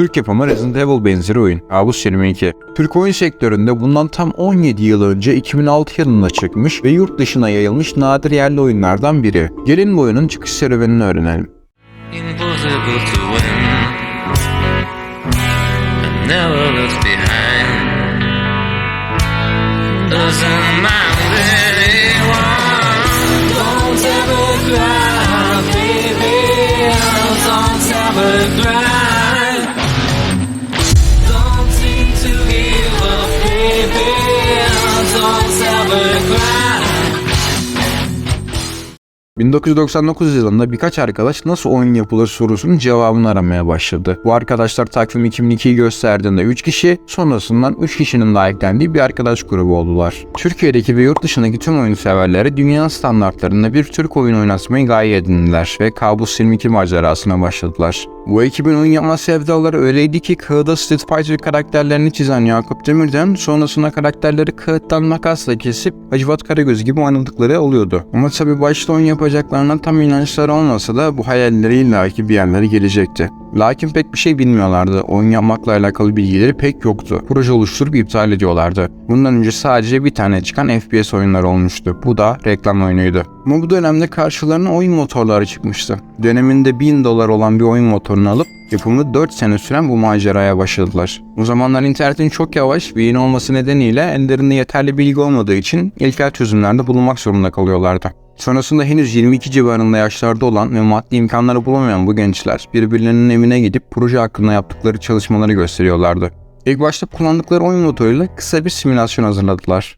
Türk yapımı Resident Evil benzeri oyun. Kabus 22. Türk oyun sektöründe bundan tam 17 yıl önce 2006 yılında çıkmış ve yurt dışına yayılmış nadir yerli oyunlardan biri. Gelin bu oyunun çıkış serüvenini öğrenelim. Don't ever cry, baby. Don't ever cry. 1999 yılında birkaç arkadaş nasıl oyun yapılır sorusunun cevabını aramaya başladı. Bu arkadaşlar takvim 2002'yi gösterdiğinde 3 kişi, sonrasından 3 kişinin daha eklendiği bir arkadaş grubu oldular. Türkiye'deki ve yurt dışındaki tüm oyun severleri dünya standartlarında bir Türk oyun oynatmayı gaye edindiler ve Kabus 22 macerasına başladılar. Bu ekibin oyun yapma sevdaları öyleydi ki kağıda Street Fighter karakterlerini çizen Yakup Demir'den sonrasında karakterleri kağıttan makasla kesip Hacivat Karagöz gibi oynadıkları oluyordu. Ama tabi başta oyun yapacaklarına tam inançları olmasa da bu hayalleri illaki bir yerlere gelecekti. Lakin pek bir şey bilmiyorlardı. Oyun yapmakla alakalı bilgileri pek yoktu. Proje oluşturup iptal ediyorlardı. Bundan önce sadece bir tane çıkan FPS oyunları olmuştu. Bu da reklam oyunuydu. Ama bu dönemde karşılarına oyun motorları çıkmıştı. Döneminde 1000 dolar olan bir oyun motorunu alıp yapımı 4 sene süren bu maceraya başladılar. O zamanlar internetin çok yavaş ve yeni olması nedeniyle ellerinde yeterli bilgi olmadığı için ilkel çözümlerde bulunmak zorunda kalıyorlardı. Sonrasında henüz 22 civarında yaşlarda olan ve maddi imkanları bulamayan bu gençler birbirlerinin evine gidip proje hakkında yaptıkları çalışmaları gösteriyorlardı. İlk başta kullandıkları oyun motoruyla kısa bir simülasyon hazırladılar.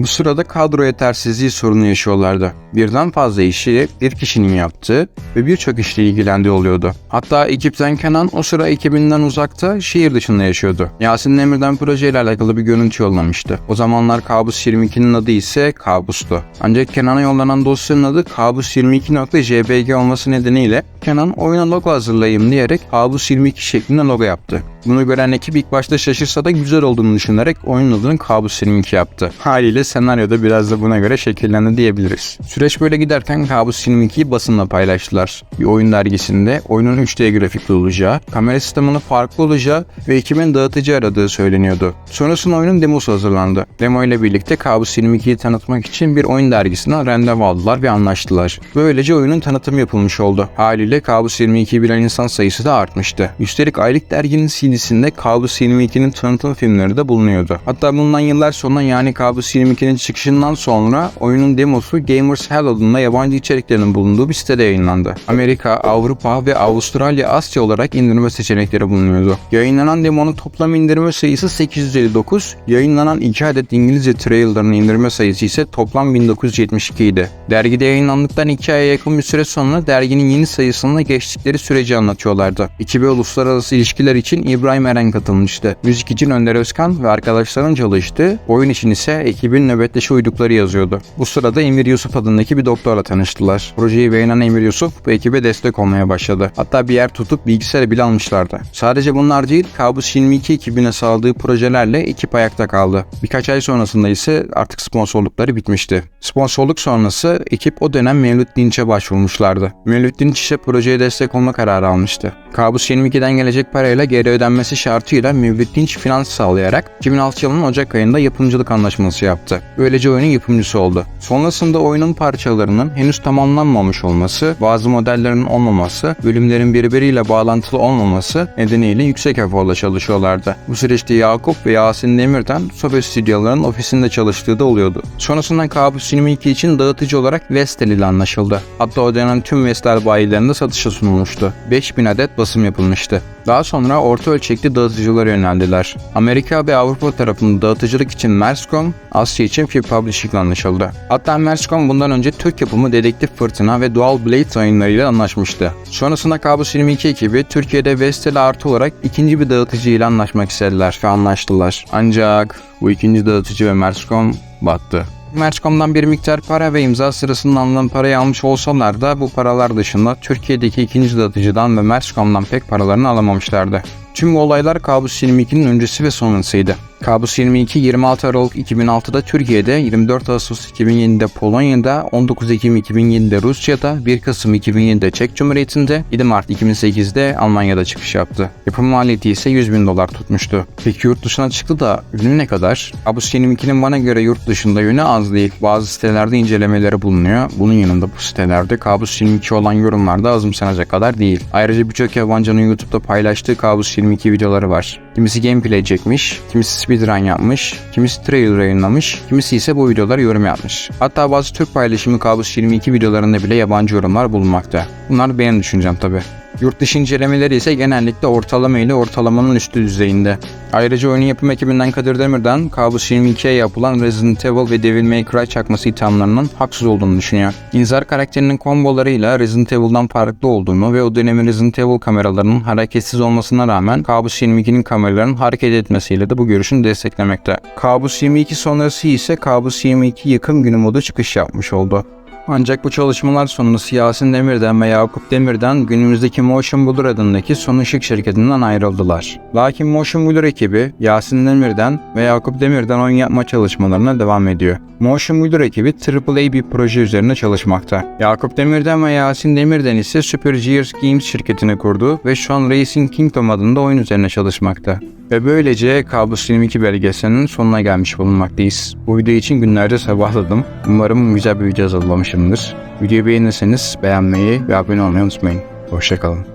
Bu sırada kadro yetersizliği sorunu yaşıyorlardı. Birden fazla işi bir kişinin yaptığı ve birçok işle ilgilendiği oluyordu. Hatta ekipten Kenan o sıra ekibinden uzakta şehir dışında yaşıyordu. Yasin Demir'den projeyle alakalı bir görüntü yollamıştı. O zamanlar Kabus 22'nin adı ise Kabus'tu. Ancak Kenan'a yollanan dosyanın adı Kabus 22.jpg olması nedeniyle Kenan oyuna logo hazırlayayım diyerek Kabus 22 şeklinde logo yaptı. Bunu gören ekip ilk başta şaşırsa da güzel olduğunu düşünerek oyunun adını Kabus 22 yaptı. Haliyle senaryoda biraz da buna göre şekillendi diyebiliriz. Süreç böyle giderken Kabus 22'yi basınla paylaştılar. Bir oyun dergisinde oyunun 3D grafikli olacağı, kamera sisteminin farklı olacağı ve ekibin dağıtıcı aradığı söyleniyordu. Sonrasında oyunun demosu hazırlandı. Demo ile birlikte Kabus 22'yi tanıtmak için bir oyun dergisine randevu aldılar ve anlaştılar. Böylece oyunun tanıtımı yapılmış oldu. Haliyle Kabus 22'yi bilen insan sayısı da artmıştı. Üstelik aylık derginin CD'sinde Kabus 22'nin tanıtım filmleri de bulunuyordu. Hatta bundan yıllar sonra yani Kabus 22'nin çıkışından sonra oyunun demosu Gamers Hell adında yabancı içeriklerin bulunduğu bir sitede yayınlandı. Amerika, Avrupa ve Avustralya, Asya olarak indirme seçenekleri bulunuyordu. Yayınlanan demonun toplam indirme sayısı 859, yayınlanan 2 adet İngilizce trailer'ın indirme sayısı ise toplam 1972 idi. Dergide yayınlandıktan 2 aya yakın bir süre sonra derginin yeni sayısında geçtikleri süreci anlatıyorlardı. Ekibe uluslararası ilişkiler için İbrahim Eren katılmıştı. Müzik için Önder Özkan ve arkadaşların çalıştığı, oyun için ise ekibin nöbetleşi uydukları yazıyordu. Bu sırada Emir Yusuf adındaki bir doktorla tanıştılar. Projeyi beğenen Emir Yusuf bu ekibe destek olmaya başladı. Hatta bir yer tutup bilgisayarı bile almışlardı. Sadece bunlar değil, Kabus 22 ekibine sağladığı projelerle ekip ayakta kaldı. Birkaç ay sonrasında ise artık sponsorlukları bitmişti. Sponsorluk sonrası ekip o dönem Mevlüt Dinç'e başvurmuşlardı. Mevlüt Dinç ise projeye destek olma kararı almıştı. Kabus 22'den gelecek parayla geri ödenmesi şartıyla Mevlüt Dinç finans sağlayarak 2006 yılının Ocak ayında yapımcılık anlaşması yaptı. Böylece oyunun yapımcısı oldu. Sonrasında oyunun parçalarının henüz tamamlanmamış olması, bazı modellerin olmaması, bölümlerin birbiriyle bağlantılı olmaması nedeniyle yüksek eforla çalışıyorlardı. Bu süreçte Yakup ve Yasin Demir'den Sobe stüdyolarının ofisinde çalıştığı da oluyordu. Sonrasında Kabus 22 için dağıtıcı olarak Vestel ile anlaşıldı. Hatta o dönem tüm Vestel bayilerinde satışa sunulmuştu. 5000 adet basım yapılmıştı. Daha sonra orta ölçekli dağıtıcılara yöneldiler. Amerika ve Avrupa tarafında dağıtıcılık için Merscom, Asya için Free Publishing ile anlaşıldı. Hatta Merscom bundan önce Türk yapımı Dedektif Fırtına ve Dual Blade yayınlarıyla anlaşmıştı. Sonrasında Kabus 22 ekibi Türkiye'de Vestel artı olarak ikinci bir dağıtıcı ile anlaşmak istediler ve anlaştılar. Ancak bu ikinci dağıtıcı ve Merscom battı. Merchcom'dan bir miktar para ve imza sırasında alınan parayı almış olsalar da bu paralar dışında Türkiye'deki ikinci datıcıdan ve Merchcom'dan pek paralarını alamamışlardı. Tüm olaylar Kabus 22'nin öncesi ve sonrasıydı. Kabus 22 26 Aralık 2006'da Türkiye'de, 24 Ağustos 2007'de Polonya'da, 19 Ekim 2007'de Rusya'da, 1 Kasım 2007'de Çek Cumhuriyeti'nde, 7 Mart 2008'de Almanya'da çıkış yaptı. Yapım maliyeti ise 100 bin dolar tutmuştu. Peki yurt dışına çıktı da ünü ne kadar? Kabus 22'nin bana göre yurt dışında yönü az değil. Bazı sitelerde incelemeleri bulunuyor. Bunun yanında bu sitelerde Kabus 22 olan yorumlar da azımsanacak kadar değil. Ayrıca birçok yabancının YouTube'da paylaştığı Kabus 22 videoları var. Kimisi gameplay çekmiş, kimisi speedrun yapmış, kimisi trailer yayınlamış, kimisi ise bu videolara yorum yapmış. Hatta bazı Türk paylaşımı Kabus 22 videolarında bile yabancı yorumlar bulunmakta. Bunlar benim düşüncem tabi. Yurt dışı incelemeleri ise genellikle ortalama ile ortalamanın üstü düzeyinde. Ayrıca oyun yapım ekibinden Kadir Demir'den Kabus 22'ye yapılan Resident Evil ve Devil May Cry çakması ithamlarının haksız olduğunu düşünüyor. İnzar karakterinin kombolarıyla Resident Evil'dan farklı olduğunu ve o dönemin Resident Evil kameralarının hareketsiz olmasına rağmen Kabus 22'nin kameralarının hareket etmesiyle de bu görüşünü desteklemekte. Kabus 22 sonrası ise Kabus 22 yıkım günü modu çıkış yapmış oldu. Ancak bu çalışmalar sonrası Yasin Demir'den ve Yakup Demir'den günümüzdeki Motion Blur adındaki Son Işık şirketinden ayrıldılar. Lakin Motion Blur ekibi Yasin Demir'den ve Yakup Demir'den oyun yapma çalışmalarına devam ediyor. Motion Blur ekibi AAA bir proje üzerine çalışmakta. Yakup Demir'den ve Yasin Demir'den ise Super Gears Games şirketini kurdu ve şu an Racing Kingdom adında oyun üzerine çalışmakta. Ve böylece Kabus 22 belgeselinin sonuna gelmiş bulunmaktayız. Bu video için günlerce sabahladım. Umarım güzel bir video hazırlamışımdır. Videoyu beğenirseniz beğenmeyi ve abone olmayı unutmayın. Hoşçakalın.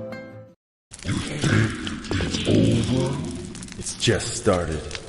It's just started.